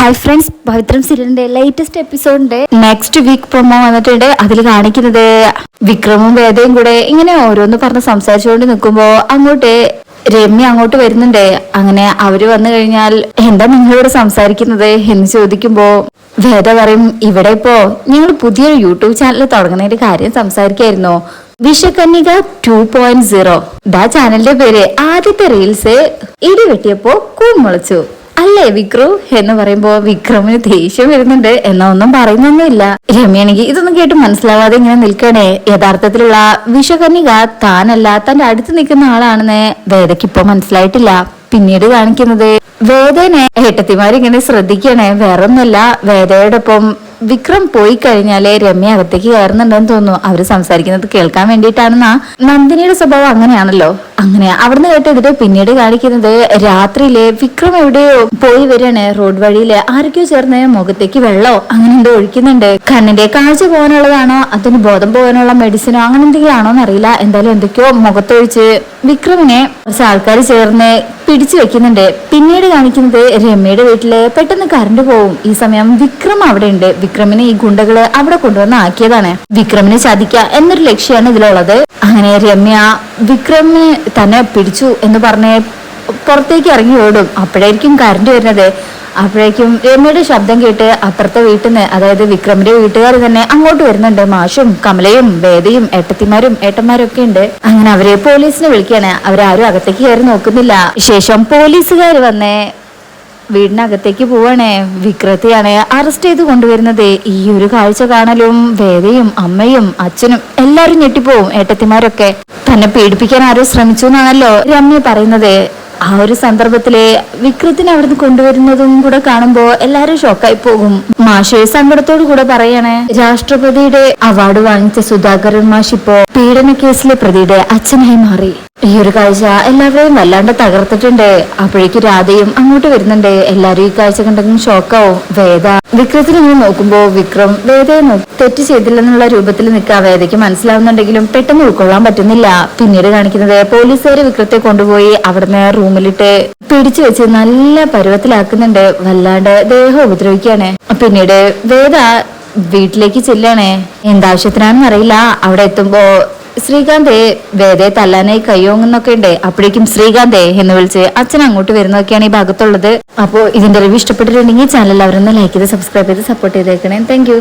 Hi friends Pavithram സീരിയലിന്റെ latest എപ്പിസോഡിന്റെ next week promo വന്നിട്ടുണ്ട്. അതിൽ കാണിക്കുന്നത് വിക്രമും വേദയും കൂടെ ഇങ്ങനെ ഓരോന്ന് പറഞ്ഞ് സംസാരിച്ചുകൊണ്ട് നിൽക്കുമ്പോ അങ്ങോട്ട് രമ്യ അങ്ങോട്ട് വരുന്നുണ്ട്. അങ്ങനെ അവർ വന്നു കഴിഞ്ഞാൽ എന്താ നിങ്ങളോട് സംസാരിക്കുന്നത് എന്ന് ചോദിക്കുമ്പോ വേദ പറയും ഇവിടെ ഇപ്പോ ഞങ്ങൾ പുതിയൊരു യൂട്യൂബ് ചാനൽ തുടങ്ങുന്നതിന്റെ കാര്യം സംസാരിക്കായിരുന്നോ. വിഷകന്യക ടു പോയിന്റ് സീറോ ദാ ചാനലിന്റെ പേര് ആദ്യത്തെ റീൽസ് ഇടി വെട്ടിയപ്പോ കൂമുളച്ചു അല്ലേ വിക്രു? എന്ന് പറയുമ്പോ വിക്രമിന് ദേഷ്യം വരുന്നുണ്ട്. എന്നൊന്നും പറയുന്നൊന്നുമില്ല. രമ്യാണെങ്കിൽ ഇതൊന്നും കേട്ട് മനസ്സിലാവാതെ ഇങ്ങനെ നിൽക്കണേ. യഥാർത്ഥത്തിലുള്ള വിഷകന്യക താനല്ല തന്റെ അടുത്ത് നിൽക്കുന്ന ആളാണെന്ന് വേദയ്ക്ക് ഇപ്പൊ മനസ്സിലായിട്ടില്ല. പിന്നീട് കാണിക്കുന്നത് വേദനെ. ഏട്ടത്തിമാരിങ്ങനെ ശ്രദ്ധിക്കണേ. വേറൊന്നുമല്ല വേദയോടൊപ്പം വിക്രം പോയി കഴിഞ്ഞാലേ രമ്യ അകത്തേക്ക് കയറുന്നുണ്ടെന്ന് തോന്നുന്നു. അവർ സംസാരിക്കുന്നത് കേൾക്കാൻ വേണ്ടിയിട്ടാണെന്നാ. നന്ദിനിയുടെ സ്വഭാവം അങ്ങനെയാണല്ലോ. അങ്ങനെ അവിടുന്ന് കേട്ടെടുത്ത് പിന്നീട് കാണിക്കുന്നത് രാത്രിയിലെ വിക്രം എവിടെയോ പോയി വരികയാണ്. റോഡ് വഴിയിൽ ആരൊക്കെയോ ചേർന്ന് മുഖത്തേക്ക് വെള്ളോ അങ്ങനെ എന്തോ ഒഴിക്കുന്നുണ്ട്. കണ്ണിന്റെ കാഴ്ച പോകാനുള്ളതാണോ? അതിന് ബോധം പോകാനുള്ള മെഡിസിനോ അങ്ങനെ എന്തെങ്കിലും ആണോ എന്നറിയില്ല എന്തായാലും എന്തൊക്കെയോ മുഖത്തൊഴിച്ച് വിക്രമിനെ കുറച്ച് ആൾക്കാർ ചേർന്ന് പിടിച്ചു വെക്കുന്നുണ്ട്. പിന്നീട് കാണിക്കുന്നത് രമ്യയുടെ വീട്ടിൽ പെട്ടെന്ന് കറണ്ട് പോവും. ഈ സമയം വിക്രം അവിടെ ഉണ്ട് വിക്രമിനെ ഈ ഗുണ്ടകൾ അവിടെ കൊണ്ടുവന്ന് ആക്കിയതാണ്. വിക്രമിനെ ചതിക്ക എന്നൊരു ലക്ഷ്യമാണ് ഇതിലുള്ളത്. അങ്ങനെ രമ്യ വിക്രമിനെ തന്നെ പിടിച്ചു എന്ന് പറഞ്ഞ് പുറത്തേക്ക് ഇറങ്ങി ഓടും. അപ്പോഴായിരിക്കും കറണ്ട് വരുന്നത്. അപ്പോഴേക്കും രമ്യയുടെ ശബ്ദം കേട്ട് അപ്പുറത്തെ വീട്ടിൽ നിന്ന് അതായത് വിക്രമിന്റെ വീട്ടുകാർ തന്നെ അങ്ങോട്ട് വരുന്നുണ്ട്. മാഷും കമലയും വേദയും ഏട്ടത്തിമാരും ഏട്ടന്മാരും ഒക്കെ ഉണ്ട്. അങ്ങനെ അവരെ പോലീസിനെ വിളിക്കാണ് അവരാരും അകത്തേക്ക് കയറി നോക്കുന്നില്ല. ശേഷം പോലീസുകാർ വന്നേ വീടിനകത്തേക്ക് പോവാണേ. വിക്രത്തിയാണ് അറസ്റ്റ് ചെയ്ത് കൊണ്ടുവരുന്നത്. ഈ ഒരു കാഴ്ച കാണലും വേദയും അമ്മയും അച്ഛനും എല്ലാരും ഞെട്ടിപ്പോവും ഏട്ടത്തിമാരൊക്കെ. തന്നെ പീഡിപ്പിക്കാൻ ആരോ ശ്രമിച്ചു എന്നാണല്ലോ രമ്യ പറയുന്നത്. ആ ഒരു സന്ദർഭത്തിൽ വിക്രത്തിനെ അവിടുന്ന് കൊണ്ടുവരുന്നതും കൂടെ കാണുമ്പോ എല്ലാരും ഷോക്കായി പോകും. മാഷെ സങ്കടത്തോടു കൂടെ പറയണേ രാഷ്ട്രപതിയുടെ അവാർഡ് വാങ്ങിച്ച സുധാകരൻ മാഷിപ്പോ പീഡന കേസിലെ പ്രതിയുടെ അച്ഛനായി മാറി. ഈ ഒരു കാഴ്ച എല്ലാവരെയും വല്ലാണ്ട് തകർത്തിട്ടുണ്ട്. അപ്പോഴേക്കും രാധയും അങ്ങോട്ട് വരുന്നുണ്ട്. എല്ലാരും ഈ കാഴ്ച കണ്ടെങ്കിലും ഷോക്കാവും വേദ വിക്രത്തിനെ ഇങ്ങനെ നോക്കുമ്പോ വിക്രം വേദയെ തെറ്റ് ചെയ്തില്ലെന്നുള്ള രൂപത്തിൽ നിൽക്കുക വേദയ്ക്ക് മനസ്സിലാവുന്നുണ്ടെങ്കിലും പെട്ടെന്ന് ഉൾക്കൊള്ളാൻ പറ്റുന്നില്ല. പിന്നീട് കാണിക്കുന്നത് പോലീസുകാർ വിക്രത്തെ കൊണ്ടുപോയി അവിടുന്ന് റൂമിലിട്ട് പിടിച്ചു വെച്ച് നല്ല പരുവത്തിലാക്കുന്നുണ്ട്. വല്ലാണ്ട് ദേഹം ഉപദ്രവിക്കുകയാണ്. പിന്നീട് വേദ വീട്ടിലേക്ക് ചെല്ലാണ്. എന്താവശ്യത്തിനാണെന്ന് അറിയില്ല. അവിടെ എത്തുമ്പോ ശ്രീകാന്തേ വേദെ തല്ലാനായി കയ്യോങ്ങുന്നൊക്കെ ഉണ്ട്. അപ്പോഴേക്കും ശ്രീകാന്തേ എന്ന് വിളിച്ച് അച്ഛൻ അങ്ങോട്ട് വരുന്നതൊക്കെയാണ് ഈ ഭാഗത്തുള്ളത്. അപ്പോൾ ഇതിന്റെ റിവ്യൂ ഇഷ്ടപ്പെട്ടിട്ടുണ്ടെങ്കിൽ ചാനൽ അവരൊന്ന് ലൈക്ക് ചെയ്ത് സബ്സ്ക്രൈബ് ചെയ്ത് സപ്പോർട്ട് ചെയ്തേക്കണേ. താങ്ക്